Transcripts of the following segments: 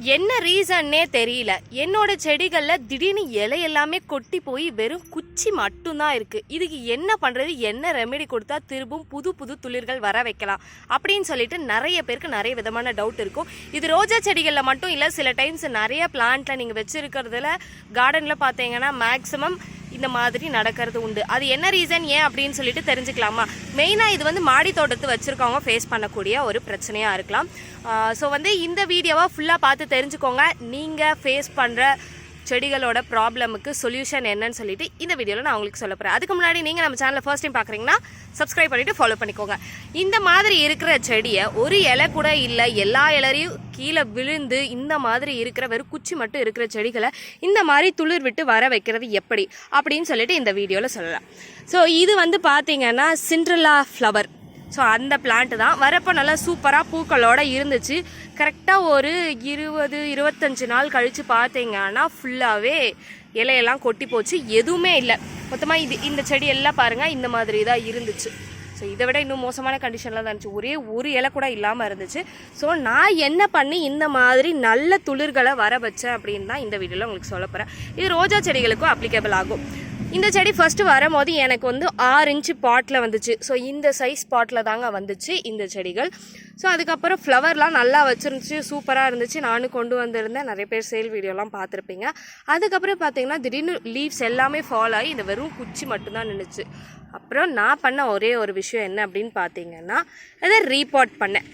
என்ன ரீசன்னே தெரியல. என்னோட செடிகளில் திடீர்னு இலை எல்லாமே கொட்டி போய் வெறும் குச்சி மட்டும்தான் இருக்கு. இதுக்கு என்ன பண்றது? என்ன ரெமெடி கொடுத்தா திரும்பவும் புது புது துளிர்கள் வர வைக்கலாம்? அப்படின்னு சொல்லிட்டு நிறைய பேருக்கு நிறைய விதமான டவுட் இருக்கும். இது ரோஜா செடிகளில் மட்டும் இல்லை சில டைம்ஸ் நிறைய பிளான்ட்ல நீங்கள் வச்சிருக்கிறதுல கார்டனில் பார்த்தீங்கன்னா மேக்ஸிமம் இந்த மாதிரி நடக்கிறது உண்டு. அது என்ன ரீசன் ஏன் அப்படின்னு சொல்லிட்டு தெரிஞ்சுக்கலாமா? மெயினாக இது வந்து மாடி தோட்டத்து வச்சுருக்கவங்க ஃபேஸ் பண்ணக்கூடிய ஒரு பிரச்சனையாக இருக்கலாம். ஸோ வந்து இந்த வீடியோவை ஃபுல்லாக பார்த்து தெரிஞ்சுக்கோங்க. நீங்கள் ஃபேஸ் பண்ணுற செடிகளோட ப்ராப்ளமுக்கு சொல்யூஷன் என்னன்னு சொல்லிட்டு இந்த வீடியோவில் நான் உங்களுக்கு சொல்ல போகிறேன் அதுக்கு முன்னாடி நீங்கள் நம்ம சேனலை ஃபர்ஸ்ட் டைம் பார்க்குறீங்கன்னா சப்ஸ்கிரைப் பண்ணிவிட்டு ஃபாலோ பண்ணிக்கோங்க. இந்த மாதிரி இருக்கிற செடியை ஒரு இலை கூட இல்லை எல்லா இலரையும் கீழே விழுந்து இந்த மாதிரி இருக்கிற வெறும் குச்சி மட்டும் இருக்கிற செடிகளை இந்த மாதிரி துளிர் விட்டு வர வைக்கிறது எப்படி? அப்படின்னு சொல்லிட்டு இந்த வீடியோவில் சொல்லலாம். ஸோ இது வந்து பார்த்தீங்கன்னா சிண்ட்ரலா ஃப்ளவர் ஸோ அந்த பிளான்ட் தான். வரப்போ நல்லா சூப்பராக பூக்களோடு இருந்துச்சு. கரெக்டாக ஒரு இருபது இருபத்தஞ்சு நாள் கழித்து பார்த்தீங்கன்னா ஃபுல்லாகவே இலையெல்லாம் கொட்டி போச்சு. எதுவுமே இல்லை. மொத்தமாக இது இந்த செடி எல்லாம் பாருங்கள் இந்த மாதிரி தான் இருந்துச்சு. ஸோ இதை விட இன்னும் மோசமான கண்டிஷனில் தான் இருந்துச்சு. ஒரே ஒரு இலை கூட இல்லாமல் இருந்துச்சு. ஸோ நான் என்ன பண்ணி இந்த மாதிரி நல்ல துளிர்களை வர வச்சேன் அப்படின்னு தான் இந்த வீடியோவில் உங்களுக்கு சொல்ல போகிறேன் இது ரோஜா செடிகளுக்கும் அப்ளிகேபிள் ஆகும். இந்த செடி ஃபஸ்ட்டு வரும்போது எனக்கு வந்து ஆறு இன்ச்சு பாட்டில் வந்துச்சு. ஸோ இந்த சைஸ் பாட்டில் தாங்க வந்துச்சு இந்த செடிகள். ஸோ அதுக்கப்புறம் ஃப்ளவர்லாம் நல்லா வச்சுருந்துச்சு சூப்பராக இருந்துச்சு. நானும் கொண்டு வந்திருந்தேன். நிறைய பேர் சேல் வீடியோலாம் பார்த்துருப்பீங்க. அதுக்கப்புறம் பார்த்தீங்கன்னா திடீர்னு லீவ்ஸ் எல்லாமே ஃபால் ஆகி இந்த வெறும் குச்சி மட்டும்தான் நின்றுச்சு அப்புறம் நான் பண்ண ஒரே ஒரு விஷயம் என்ன அப்படின்னு பார்த்தீங்கன்னா அதை ரீபாட் பண்ணேன்.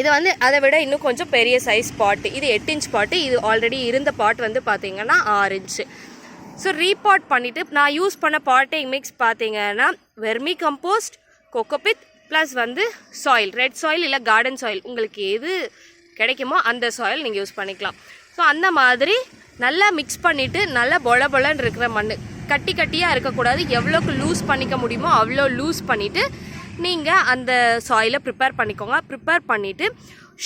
இது வந்து அதை விட இன்னும் கொஞ்சம் பெரிய சைஸ் பாட்டு இது எட்டு இன்ச் பாட்டு இது ஆல்ரெடி இருந்த பாட் வந்து பார்த்தீங்கன்னா ஆறு இன்ச்சு ஸோ ரீபாட் பண்ணிவிட்டு நான் யூஸ் பண்ண பாட்டிங் மிக்ஸ் பார்த்தீங்கன்னா வெர்மி கம்போஸ்ட் கொக்கோபித் ப்ளஸ் வந்து சாயில் ரெட் சாயில் இல்லை கார்டன் சாயில் உங்களுக்கு எது கிடைக்குமோ அந்த சாயில் நீங்கள் யூஸ் பண்ணிக்கலாம். ஸோ அந்த மாதிரி நல்லா மிக்ஸ் பண்ணிவிட்டு நல்லா பொல பொலன்னு இருக்கிற மண் கட்டி கட்டியாக இருக்கக்கூடாது. எவ்வளோக்கு லூஸ் பண்ணிக்க முடியுமோ அவ்வளோ லூஸ் பண்ணிவிட்டு நீங்கள் அந்த சாயிலை ப்ரிப்பேர் பண்ணிக்கோங்க. ப்ரிப்பேர் பண்ணிவிட்டு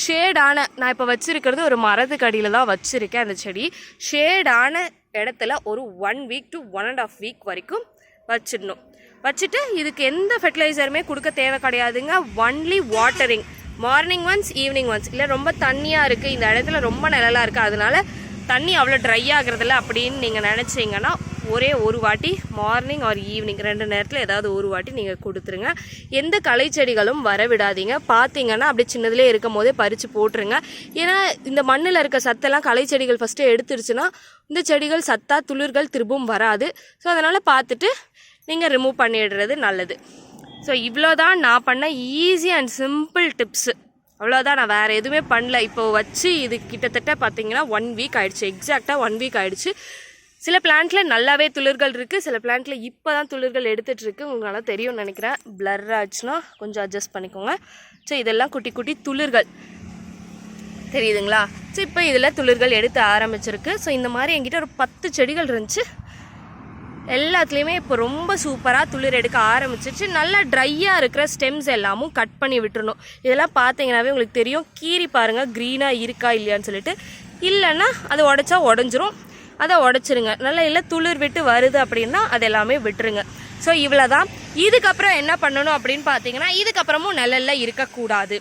ஷேடான நான் இப்போ வச்சுருக்கிறது ஒரு மரத்துக்கடியில் தான் வச்சுருக்கேன் அந்த செடி. ஷேடான இடத்துல ஒரு one week to one and half week வரைக்கும் வச்சிடணும். வச்சுட்டு இதுக்கு எந்த ஃபெர்டிலைசருமே கொடுக்க தேவை கிடையாதுங்க. Only watering morning once evening once இல்லை ரொம்ப தண்ணியாக இருக்குது இந்த இடத்துல ரொம்ப நிழலாக இருக்குது அதனால தண்ணி அவ்வளோ ட்ரை ஆகிறதில்ல அப்படின்னு நீங்கள் நினச்சிங்கன்னா ஒரே ஒரு வாட்டி மார்னிங் ஆர் ஈவினிங் ரெண்டு நேரத்தில் ஏதாவது ஒரு வாட்டி நீங்கள் கொடுத்துருங்க. எந்த களை செடிகளும் வர விடாதீங்க பார்த்தீங்கன்னா அப்படி சின்னதுலேயே இருக்கும் போதே பறித்து போட்டுருங்க. ஏன்னா இந்த மண்ணில் இருக்க சத்தெல்லாம் களை செடிகள் ஃபஸ்ட்டு எடுத்துருச்சுன்னா இந்த செடிகள் சத்தா துளிர்கள் திரும்பவும் வராது. ஸோ அதனால் பார்த்துட்டு நீங்கள் ரிமூவ் பண்ணிடுறது நல்லது. ஸோ இவ்வளோ தான் நான் பண்ண ஈஸி அண்ட் சிம்பிள் டிப்ஸு அவ்வளோதான் நான் வேறு எதுவுமே பண்ணல. இப்போ வச்சு இது கிட்டத்தட்ட பார்த்தீங்கன்னா ஒன் வீக் ஆயிடுச்சு. எக்ஸாக்டாக ஒன் வீக் ஆயிடுச்சு. சில பிளான்ட்டில் நல்லாவே துளிர்கள் இருக்குது சில பிளான்ட்டில் இப்போ தான் துளிர்கள் எடுத்துகிட்ருக்கு உங்களால் தெரியும்னு நினைக்கிறேன். பிளர் ஆச்சுன்னா கொஞ்சம் அட்ஜஸ்ட் பண்ணிக்கோங்க. ஸோ இதெல்லாம் குட்டி குட்டி துளிர்கள். தெரியுதுங்களா? ஸோ இப்போ இதில் துளிர்கள் எடுத்து ஆரம்பிச்சிருக்கு. ஸோ இந்த மாதிரி என்கிட்ட ஒரு பத்து செடிகள் இருந்துச்சு. எல்லாத்துலேயுமே இப்போ ரொம்ப சூப்பராக துளிர் எடுக்க ஆரம்பிச்சிருச்சு. நல்லா ட்ரையாக இருக்கிற ஸ்டெம்ஸ் எல்லாமும் கட் பண்ணி விட்டுறணும். இதெல்லாம் பார்த்தீங்கன்னாவே உங்களுக்கு தெரியும். கீறி பாருங்கள் க்ரீனாக இருக்கா இல்லையான்னு சொல்லிட்டு. இல்லைன்னா அது உடச்சா உடஞ்சிரும். அதை உடச்சிருங்க. நல்லா இல்லை துளிர் விட்டு வருது அப்படின்னா அது எல்லாமே விட்டுருங்க. ஸோ இவ்வளோ தான் இதுக்கப்புறம் என்ன பண்ணணும் அப்படின்னு பார்த்தீங்கன்னா இதுக்கப்புறமும் நிழலில் இருக்கக்கூடாது.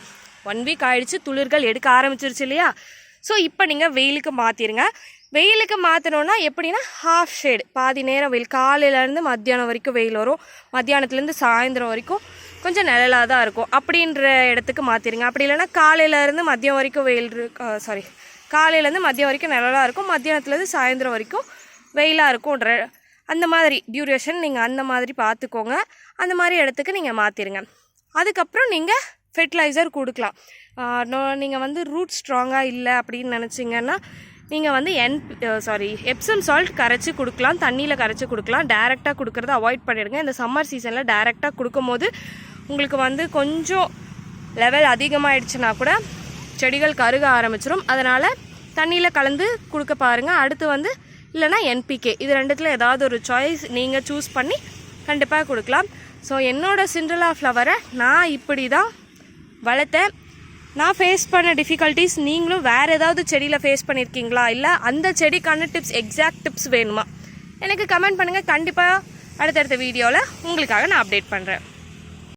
ஒன் வீக் ஆயிடுச்சு துளிர்கள் எடுக்க ஆரம்பிச்சிருச்சு இல்லையா? ஸோ இப்போ நீங்கள் வெயிலுக்கு மாற்றிடுங்க வெயிலுக்கு மாற்றணுன்னா எப்படின்னா ஹாஃப் ஷேடு பாதி நேரம் வெயில். காலையிலேருந்து மத்தியானம் வரைக்கும் வெயில் வரும். மத்தியானத்துலேருந்து சாயந்தரம் வரைக்கும் கொஞ்சம் நிழலாக தான் இருக்கும். அப்படின்ற இடத்துக்கு மாற்றிடுங்க அப்படி இல்லைன்னா காலையிலேருந்து மதியம் வரைக்கும் வெயில் சாரி காலையிலேருந்து மதியம் வரைக்கும் நிழலாக இருக்கும். மத்தியானத்துலேருந்து சாயந்தரம் வரைக்கும் வெயிலாக இருக்கும் அந்த மாதிரி டியூரேஷன் நீங்கள் அந்த மாதிரி பார்த்துக்கோங்க. அந்த மாதிரி இடத்துக்கு நீங்கள் மாற்றிடுங்க அதுக்கப்புறம் நீங்கள் ஃபெர்டிலைசர் கொடுக்கலாம். நீங்கள் வந்து ரூட் ஸ்ட்ராங்காக இல்லை அப்படின்னு நினச்சிங்கன்னா நீங்கள் வந்து என் சாரி எப்சம் சால்ட் கரைச்சி கொடுக்கலாம். தண்ணியில் கரைச்சி கொடுக்கலாம். டேரெக்டாக கொடுக்குறத அவாய்ட் பண்ணிடுங்க. இந்த சம்மர் சீசனில் டேரெக்டாக கொடுக்கும்போது உங்களுக்கு வந்து கொஞ்சம் லெவல் அதிகமாகிடுச்சுன்னா கூட செடிகள் கருக ஆரம்பிச்சிடும் அதனால் தண்ணியில் கலந்து கொடுக்க பாருங்கள் அடுத்து வந்து இல்லைனா என்பிகே இது ரெண்டுத்தில் ஏதாவது ஒரு சாய்ஸ் நீங்கள் சூஸ் பண்ணி கண்டிப்பாக கொடுக்கலாம். ஸோ என்னோட சிண்ட்ரலா ஃப்ளவரை நான் இப்படி தான் வளர்த்தேன். நான் ஃபேஸ் பண்ண டிஃபிகல்ட்டிஸ் நீங்களும் வேறு ஏதாவது செடியில் ஃபேஸ் பண்ணியிருக்கீங்களா இல்லை அந்த செடிக்கான டிப்ஸ் எக்ஸாக்ட் டிப்ஸ் வேணுமா? எனக்கு கமெண்ட் பண்ணுங்கள் கண்டிப்பாக அடுத்தடுத்த வீடியோவில் உங்களுக்காக நான் அப்டேட் பண்ணுறேன்